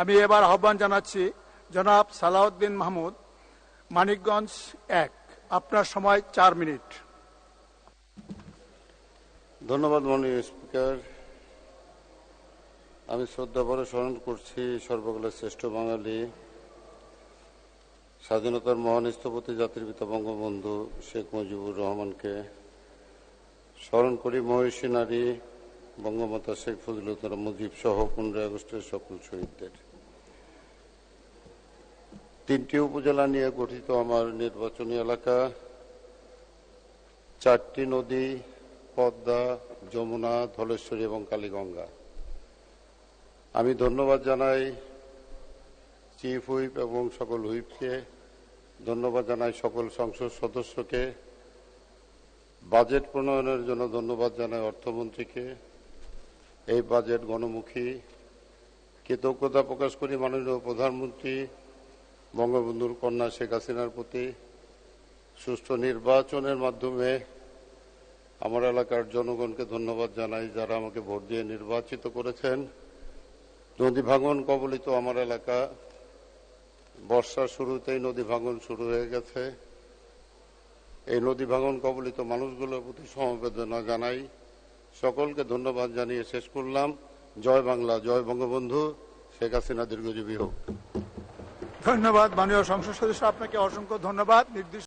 আমি এবার আহ্বান জানাচ্ছি জনাব সালাউদ্দিন মাহমুদ, মানিকগঞ্জ এক। আপনার সময় চার মিনিট। ধন্যবাদ মাননীয় স্পিকার। আমি শ্রদ্ধা ভরে স্মরণ করছি সর্বকালের শ্রেষ্ঠ বাঙালি, স্বাধীনতার মহান স্থপতি জাতির পিতা বঙ্গবন্ধু শেখ মুজিবুর রহমানকে স্মরণ করি মহিষী নারী বঙ্গমাতা শেখ ফজিলতরা মুজিব সহ পনেরোই আগস্টের সকল শহীদদের। তিনটি উপজেলা নিয়ে গঠিত আমার নির্বাচনী এলাকা, চারটি নদী, পদ্মা, যমুনা, ধলেশ্বরী এবং কালীগঙ্গা। আমি ধন্যবাদ জানাই চিফ হুইপ এবং সকল হুইপকে, ধন্যবাদ জানাই সকল সংসদ সদস্যকে, বাজেট প্রণয়নের জন্য ধন্যবাদ জানাই অর্থমন্ত্রীকে এই বাজেট গণমুখী। কৃতজ্ঞতা প্রকাশ করি মাননীয় প্রধানমন্ত্রী বঙ্গবন্ধুর কন্যা শেখ হাসিনার প্রতি। সুষ্ঠু নির্বাচনের মাধ্যমে আমার এলাকার জনগণকে ধন্যবাদ জানাই যারা আমাকে ভোট দিয়ে নির্বাচিত করেছেন। নদী ভাঙন কবলিত আমার এলাকা। বর্ষার শুরুতেই নদী ভাঙন শুরু হয়ে গেছে। এই নদী ভাঙন কবলিত মানুষগুলোর প্রতি সমবেদনা জানাই। সকলকে ধন্যবাদ জানিয়ে শেষ করলাম। জয় বাংলা, জয় বঙ্গবন্ধু। শেখ হাসিনা দীর্ঘজীবী হোক। ধন্যবাদ। মাননীয় সংসদ সদস্য, আপনাকে অসংখ্য ধন্যবাদ। নির্দিষ্ট